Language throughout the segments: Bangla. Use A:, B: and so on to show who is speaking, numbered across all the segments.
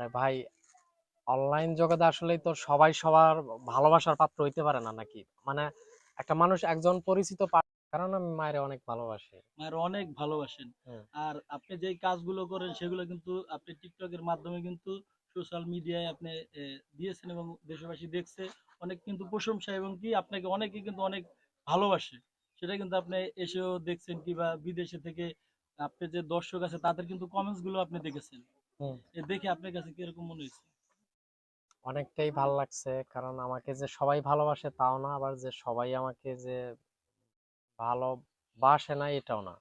A: আরে ভাই অনলাইন জগতে আসলেই তো সবাই সবার ভালোবাসার পাত্র হইতে পারে না নাকি? মানে একটা মানুষ একজন পরিচিত কারণ আমি মায়ের অনেক ভালোবাসি।
B: মায়ের অনেক ভালোবাসেন। আর আপনি যেই কাজগুলো করেন সেগুলো কিন্তু আপনি টিকটকের মাধ্যমে কিন্তু সোশ্যাল মিডিয়ায় আপনি দিয়েছেন এবং দেশবাসী দেখছে। অনেক কিন্তু প্রশংসা এবং কি আপনাকে অনেকে কিন্তু অনেক ভালোবাসে। সেটা কিন্তু আপনি এসেও দেখছেন কিংবা বিদেশে থেকে আপনি যে দর্শক আছে তাদের কিন্তু কমেন্টসগুলো আপনি দেখেছেন। দেখে আপনার কাছে কীরকম মনে হয়েছে?
A: অনেকটাই ভালো লাগছে কারণ আমাকে যে সবাই ভালোবাসে তাও না আবার যে সবাই আমাকে যে ভালোবাসে না এটাও না।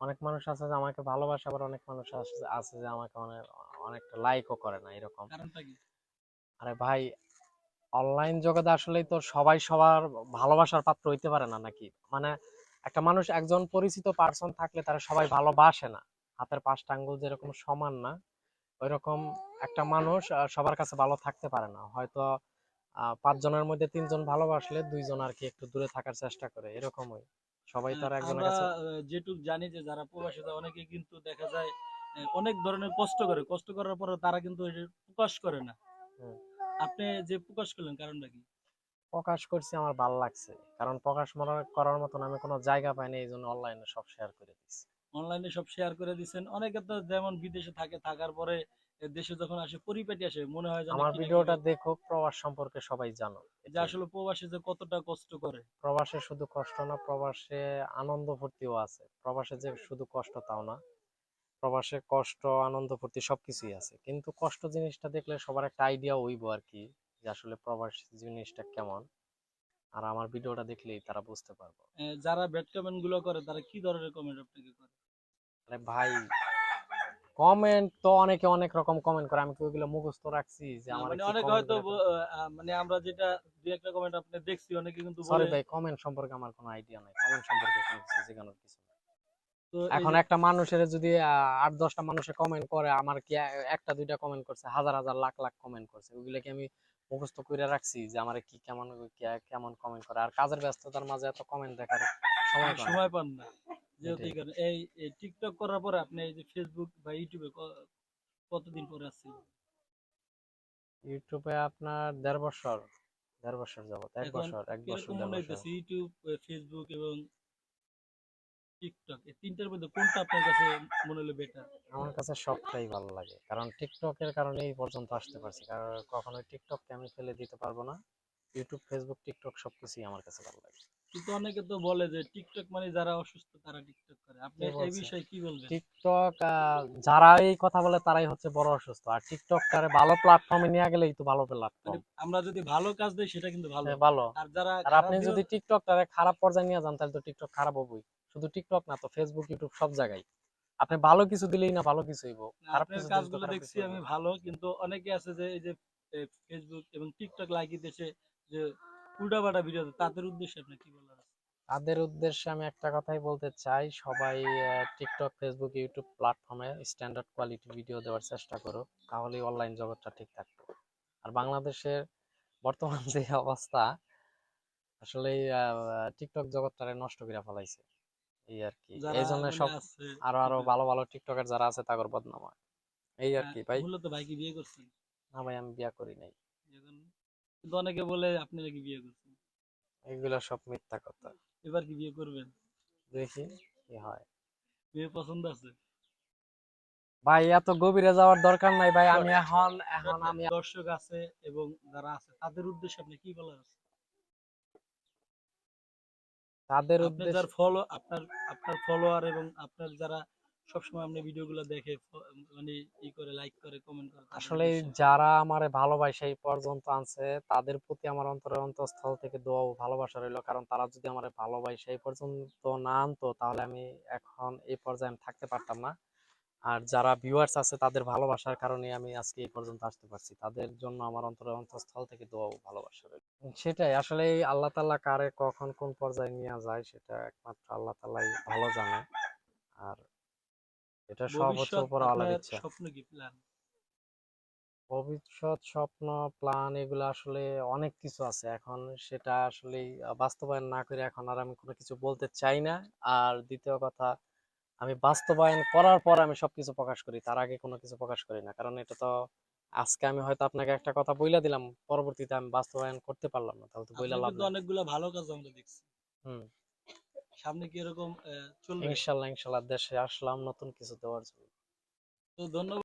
A: অনেক মানুষ আছে যে আমাকে ভালোবাসে আবার অনেক মানুষ আছে আছে যে আমাকে অনেক অনেকটা লাইকও করে না এরকম। আরে ভাই অনলাইন জগতে আসলেই তো সবাই সবার ভালোবাসার পাত্র হইতে পারে না নাকি? মানে একটা মানুষ একজন পরিচিত পার্সন থাকলে তারা সবাই ভালোবাসে না। হাতের পাঁচটা আঙ্গুল যেরকম সমান না ওইরকম একটা মানুষ সবার কাছে ভালো থাকতে পারে না। হয়তো পাঁচজনের মধ্যে তিনজন ভালোবাসলে দুইজন আর কি একটু দূরে থাকার চেষ্টা করে এরকমই। সবাই তো আর একজনের কাছে
B: যেটুক জানি যে যারা প্রবাসী তারা অনেকে কিন্তু দেখা যায় অনেক ধরনের কষ্ট করে। কষ্ট করার পরে তারা কিন্তু প্রকাশ করে না। আপনি যে প্রকাশ করলেন কারণটা কি?
A: প্রকাশ করছি আমার ভালো লাগছে। কারণ প্রকাশ করার মতন আমি কোনো জায়গা পাইনি এই জন্য অনলাইনে সব শেয়ার করে দিচ্ছি
B: অনলাইনে সব শেয়ার করে দিচ্ছেন অনেকে তো যেমন বিদেশে থাকে থাকার পরে দেশে যখন আসে পরিপাটি আসে মনে হয়
A: আমার ভিডিওটা দেখো প্রবাস সম্পর্কে সবাই জানো
B: যে আসলে প্রবাসী যে কতটা কষ্ট করে।
A: প্রবাসে শুধু কষ্ট না প্রবাসে আনন্দ ফুর্তিও আছে। প্রবাসে যে শুধু কষ্ট তাও না। প্রবাসে কষ্ট আনন্দ ফুর্তি সবকিছুই আছে। কিন্তু কষ্ট জিনিসটা দেখলে সবার একটা আইডিয়া হইব আর কি যে আসলে প্রবাস জিনিসটা কেমন। আর আমার ভিডিওটা দেখলেই তারা বুঝতে পারব।
B: যারা ব্যাড কমেন্টগুলো করে তারা কি ধরনের কমেন্ট আপনাকে করে?
A: আরে ভাই কমেন্ট তো অনেকে অনেক রকম কমেন্ট করে আমি কি ওইগুলো মুখস্থ রাখছি যে আমার
B: মানে অনেকে হয়তো মানে আমরা যেটা দুই একটা কমেন্ট আপনি দেখছি অনেকে কিন্তু
A: সরি
B: বলে
A: ভাই কমেন্ট সম্পর্কে আমার কোনো আইডিয়া নাই। কমেন্ট সম্পর্কে কোনো কিছু শেখানোর কিছু। এখন একটা মানুষের যদি আট দশটা মানুষে কমেন্ট করে আমার কি একটা দুইটা কমেন্ট করছে হাজার হাজার লাখ লাখ কমেন্ট করছে ওইগুলো কি আমি মুখস্থ করে রাখছি যে আমার কি কেমন কেমন কমেন্ট করে? আর কাজের ব্যস্ততার মাঝে এত কমেন্ট দেখার সময়
B: সময় পান না। যেহেতু এই টিকটক করার পরে আপনি এই যে ফেসবুক বা ইউটিউবে কতদিন পরে
A: ইউটিউবে আপনার দেড় বছর দেড় বছর যাবত এক বছর এক বছর দেড় বছর।
B: ইউটিউব ফেসবুক এবং টিকটক এই তিনটার মধ্যে কোনটা আপনার কাছে মনে হলো বেটার
A: আমার কাছে সবটাই ভালো লাগে। কারণ টিকটকের কারণে এই পর্যন্ত আসতে পারছি। কারণ কখনোই টিকটককে আমি ফেলে দিতে পারব না। ইউটিউব ফেসবুক টিকটক সবকিছুই আমার কাছে ভালো লাগে।
B: কিন্তু অনেকে তো বলে যে টিকটক মানে যারা অসুস্থ তারা টিকটক করে। আপনি এই বিষয়ে কি বলবেন?
A: টিকটক যারা এই কথা বলে তারাই হচ্ছে বড় অসুস্থ। আর টিকটকটারে ভালো প্ল্যাটফর্মে নিয়ে গেলেই তো ভালো
B: মানে
A: প্ল্যাটফর্ম
B: আমরা যদি ভালো কাজ দেই সেটা কিন্তু ভালো।
A: ভালো।
B: আর যারা
A: আর আপনি যদি টিকটকটারে খারাপ পর্যায়ে নিয়ে যান তাহলে তো টিকটক খারাপ হবই। শুধু টিকটক না তো ফেসবুক ইউটিউব সব জায়গায়। আপনি ভালো কিছু দিলেই না ভালো কিছু হইব। খারাপ কিছু
B: কাজগুলো দেখছি আমি ভালো কিন্তু অনেকে আছে যে এই যে ফেসবুক এবং টিকটক লাগিয়ে দেশে যে উল্টাপাল্টা ভিডিও তাদের উদ্দেশ্যে আপনি কি বলার
A: তাদের উদ্দেশ্যে আমি একটা কথাই বলতে চাই সবাই টিকটক ফেসবুক ইউটিউব প্ল্যাটফর্মে স্ট্যান্ডার্ড কোয়ালিটি ভিডিও দেওয়ার চেষ্টা করো তাহলেই অনলাইন জগৎটা ঠিক থাকবে। আর বাংলাদেশের বর্তমান যে অবস্থা আসলে টিকটক জগৎটারে নষ্ট করে ফেলাইছে এই আর কি। এই জন্য
B: মানে
A: সব আরও
B: আরও
A: ভালো ভালো টিকটকার যারা আছে তাগর বদনাম হয়। এই আর
B: হ্যাঁ,
A: কি ভাই?
B: মূলত ভাই কি বিয়ে করছেন?
A: না ভাই আমি বিয়া করি নাই।
B: কিন্তু অনেকে বলে আপনি নাকি বিয়ে করছেন।
A: এগুলো সব মিথ্যা কথা।
B: এবার কি বিয়ে করবেন?
A: দেখি কি হয়।
B: বিয়ে পছন্দ আছে?
A: ভাই এত গভীরে যাওয়ার দরকার নাই ভাই আমি এখন এখন আমি
B: দর্শক আছে এবং যারা আছে তাদের উদ্দেশ্যে আপনি কি বলার আছে?
A: তাদের
B: আপনার
A: উদ্দেশ্যে
B: যার ফলো আপনার আপনার ফলোয়ার এবং আপনার যারা সবসময় আপনি ভিডিওগুলো দেখে মানে ই করে লাইক করে কমেন্ট করে
A: আসলে যারা আমারে ভালোবাসে এই পর্যন্ত আনছে তাদের প্রতি আমার অন্তরের অন্তঃস্থল থেকে দোয়া ও ভালোবাসা রইল। কারণ তারা যদি আমারে ভালোবাসে এই পর্যন্ত না আনতো তাহলে আমি এখন এই পর্যায়ে আমি থাকতে পারতাম না। আর যারা ভিউয়ার্স আছে তাদের ভালোবাসার কারণে আমি আজকে এই পর্যন্ত আসতে পারছি। তাদের জন্য আমার অন্তরের অন্তঃস্থল থেকে দোয়া ও ভালোবাসা রইল। সেটাই আসলে এই আল্লাহ তাআলা কারে কখন কোন পর্যায়ে নিয়ে যায় সেটা একমাত্র আল্লাহ তাআলাই ভালো জানে। আর এটা সব হচ্ছে উপর আল্লাহর ইচ্ছা।
B: স্বপ্ন কি প্ল্যান
A: ভবিষ্যৎ স্বপ্ন প্ল্যান এগুলো আসলে অনেক কিছু আছে। এখন সেটা আসলে বাস্তবায়ন না করে এখন আর আমি কোনো কিছু বলতে চাই না। আর দ্বিতীয় কথা আমি বাস্তবায়ন করার পর আমি সবকিছু প্রকাশ করি তার আগে কোনো কিছু প্রকাশ করি না। কারণ এটা তো আজকে আমি হয়তো আপনাকে একটা কথা বইলা দিলাম পরবর্তীতে আমি বাস্তবায়ন করতে পারলাম না তাহলে তো বইলা লাভ
B: অনেকগুলো ভালো কাজ আমরা দেখছি
A: হুম।
B: সামনে কি এরকম চলবে?
A: ইনশাল্লাহ ইনশাল্লাহ দেশে আসলাম নতুন কিছু দেওয়ার জন্য।
B: তো ধন্যবাদ।